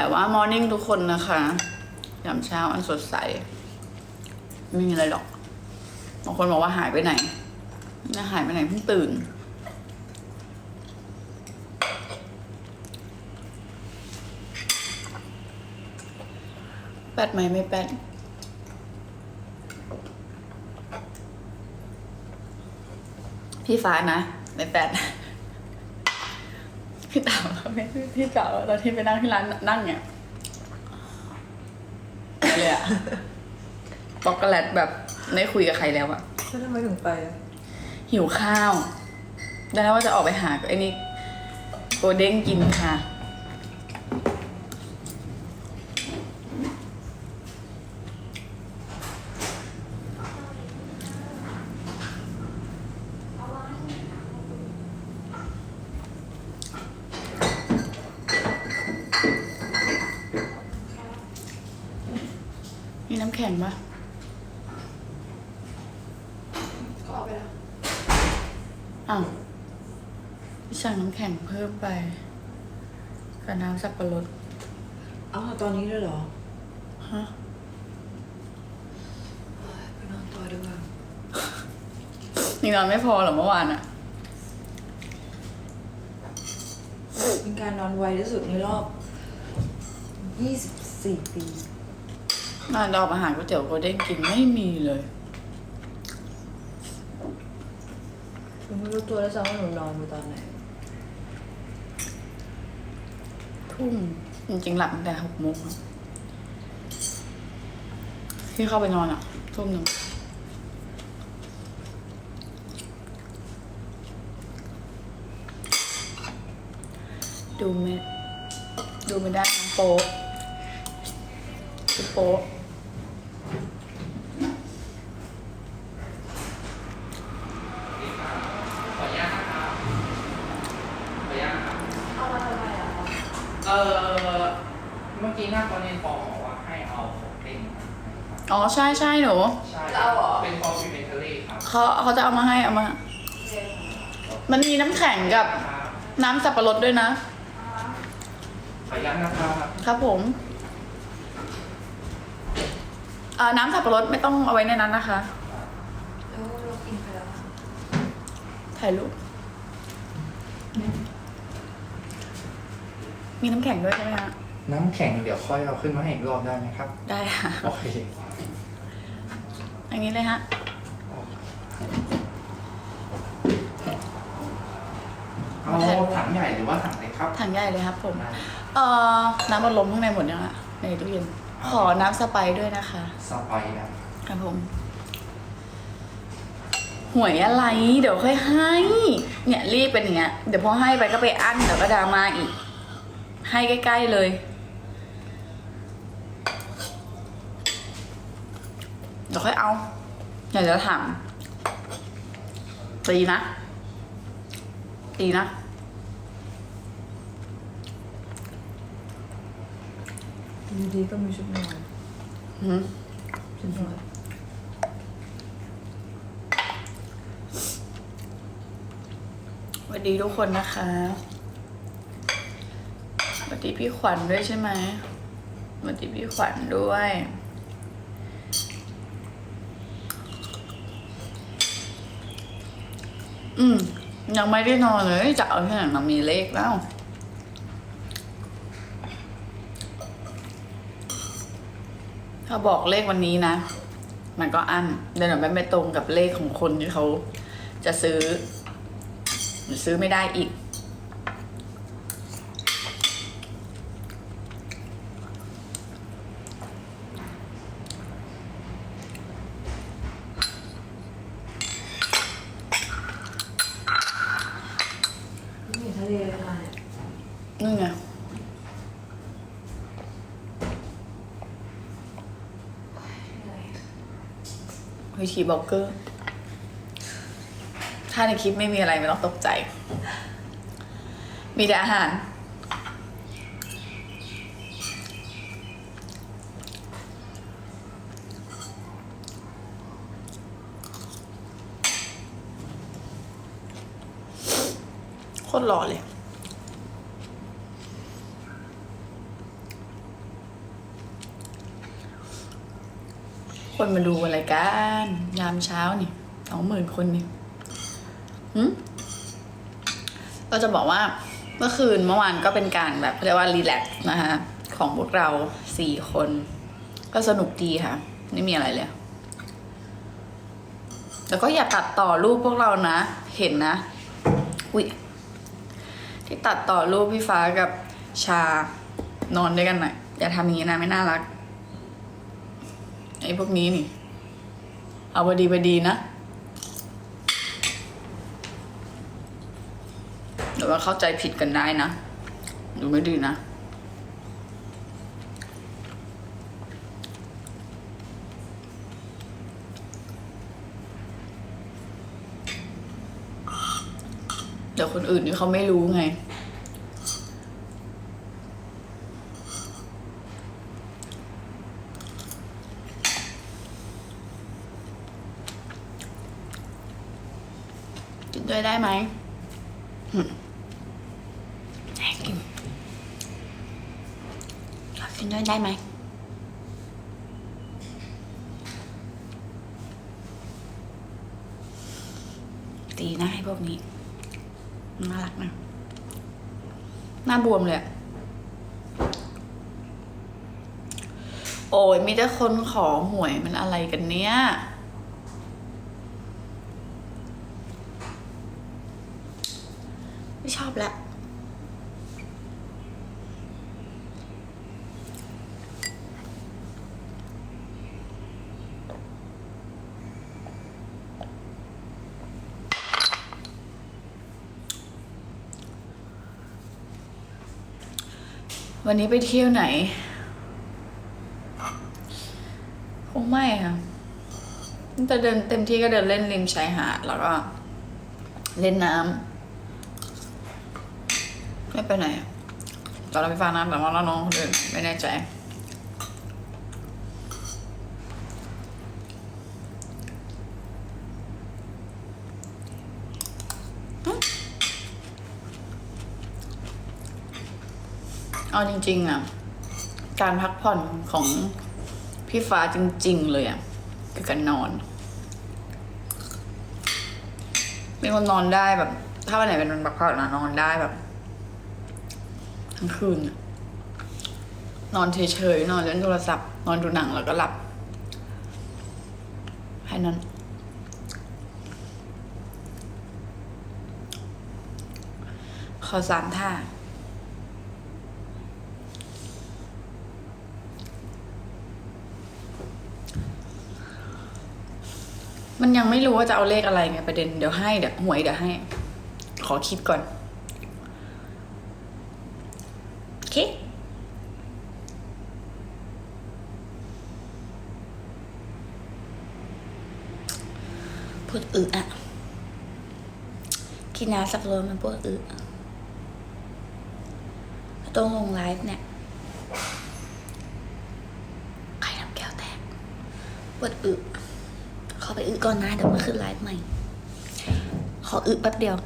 แต่ว่ามอร์นิ่งทุกคนนะคะยามเช้าอันสดใส ไม่มีอะไรหรอกบางคนบอกว่าหายไปไหนน่าหายไปไหนเพิ่งตื่น แปดไหมไม่แปดพี่ฟ้านะ ไม่แปดพี่ต๋า ไม่พี่เต๋าตอนที่ไปนั่งที่ร้านนั่งเนี่ยเลยอะบอกกแลตแบบไม่คุยกับใครแล้วอะแล้วทำไมถึงไปอะหิวข้าวได้แล้วว่าจะออกไปหาไอ้นี่โกเด้งกินค่ะ มีน้ำแข็งปะก็เอาไปแล้วอ้าวพี่สั่งน้ำแข็งเพิ่มไปกับน้ำสับปะรดเอาตอนนี้ด้วยเหรอฮะไปนอนต่อดีกว่านี่นอนไม่พอเหรอเมื่อวานอะเป็นการนอนไวที่สุดในรอบ 24 ปี นอนรออาหารก๋วยเตี๋ยวโกเด้งกินไม่มีเลยผมไม่รู้ตัวแล้วซ้ำว่าหนูนอนไปตอนไหน ทุ่มจริงๆหลับตั้งแต่หกโมงอะที่เข้าไปนอนอะทุ่มหนึ่งดูไม่ดูไม่ได้น้องโป๊ะคือโป๊ะ ขออนุญาตนะครับขออนุญาตนะครับ เอามาทำไมอะ เออเมื่อกี้หน้าตอนเรียนบอกว่าให้เอาของเล่นมาอ๋อใช่ใช่หนูใช่เราเหรอ เป็น complimentary ครับเขาเขาจะเอามาให้เอามา มันมีน้ำแข็งกับครับน้ำสับปะรดด้วยนะ ขออนุญาตนะครับครับผมเอ่อน้ำสับปะรดไม่ต้องเอาไว้ในนั้นนะคะแล้วเรากินไปแล้วถ่ายรูป มีน้ำแข็งด้วยใช่ไหมคะน้ำแข็งเดี๋ยวค่อยเอาขึ้นมาให้อีกรอบได้ไหมครับ ได้ค่ะ โอเคอย่างนี้เลยฮะเอาถังใหญ่หรือว่าถังเล็กครับ ถังใหญ่เลยครับ ผมได้เอ่อ น้ำมันลมข้างในหมดยังอะในตู้เย็น ขอน้ำสไปซ์ด้วยนะคะ สไปซ์นะครับผมหวยอะไร เดี๋ยวค่อยให้ เนี่ยรีบเป็นอย่างเงี้ย เดี๋ยวพอให้ไปก็ไปอั้นเดี๋ยวก็ดราม่าอีก ให้ใกล้ ๆ เลย เดี๋ยวค่อยเอาอยากจะถามตีนะ ตีนะอยู่ดีก็มีชุดนอนอืมชุดนอนสวัสดีทุกคนนะคะสวัส ดีพี่ขวัญด้วยใช่ไหมสวัสดีพี่ขวัญด้วย อืม ยังไม่ได้นอนเลยจะเอาที่ไหนมามีเลขแล้วถ้าบอกเลขวันนี้นะ มันก็อั้นเดี๋ยวหนูไม่ตรงกับเลขของคนที่เขาจะซื้อหรือซื้อไม่ได้อีก ไม่มีทะเลเลยค่ะเนี่ย นี่ไง วิธีบล็อกเกอร์ ถ้าในคลิปไม่มีอะไรไม่ต้องตกใจ มีแต่อาหาร โคตรหล่อเลย คนมาดูอะไรกันยามเช้านี่สองหมื่นคนนี่หืมก็จะบอกว่าเมื่อคืนเมื่อวานก็เป็นการแบบเรียกว่ารีแลกซ์นะคะของพวกเราสี่คน ก็สนุกดีค่ะ ไม่มีอะไรเลยแล้วก็อย่าตัดต่อรูปพวกเรานะ เห็นนะ อุ้ยที่ตัดต่อรูปพี่ฟ้ากับชานอนด้วยกันหน่อยอย่าทำอย่างนี้นะไม่น่ารัก ไอ้พวกนี้นี่ เอาบดีบดีนะเดี๋ยวว่าเข้าใจผิดกันได้นะดูไม่ดีนะเดี๋ยวคนอื่นนี่เขาไม่รู้ไง ด้วยได้ไหมหึให้กินขอกินด้วยได้ไหมตีหน้าให้พวกนี้ น่ารักนะหน้าบวมเลยอะโอ้ยมีแต่คนขอหวยมันอะไรกันเนี้ย ไม่ชอบแล้ววันนี้ไปเที่ยวไหน คงไม่ค่ะจะเดินเต็มที่ก็เดินเล่นริมชายหาด แล้วก็ เล่นน้ำ ไม่ไปไหนตอนเราไปฟังน้ำแต่ว่าเราน้องคนอื่นไม่แน่ใจเอาจริง ๆอะ การพักผ่อนของพี่ฟ้าจริง ๆ เลยอะ คือการนอน เป็นคนนอนได้แบบ ถ้าวันไหนเป็นวันพักผ่อนนะนอนได้แบบ ทั้งคืน นอนเฉยๆ นอนเล่นโทรศัพท์ นอนดูหนังแล้วก็หลับแค่นั้นขอสามท่ามันยังไม่รู้ว่าจะเอาเลขอะไรไงประเด็นเดี๋ยวให้เดี๋ยวหวยเดี๋ยวให้ ขอคิดก่อน โอ เค พูดอึอะกินน้ำสับปะรดมันปวดอึต้องลงไลฟ์เนี่ยใครทำแก้วแตกปวดอึขอไปอึก่อนนะเดี๋ยวมาขึ้นไลฟ์ใหม่ ขออึแป๊บเดียว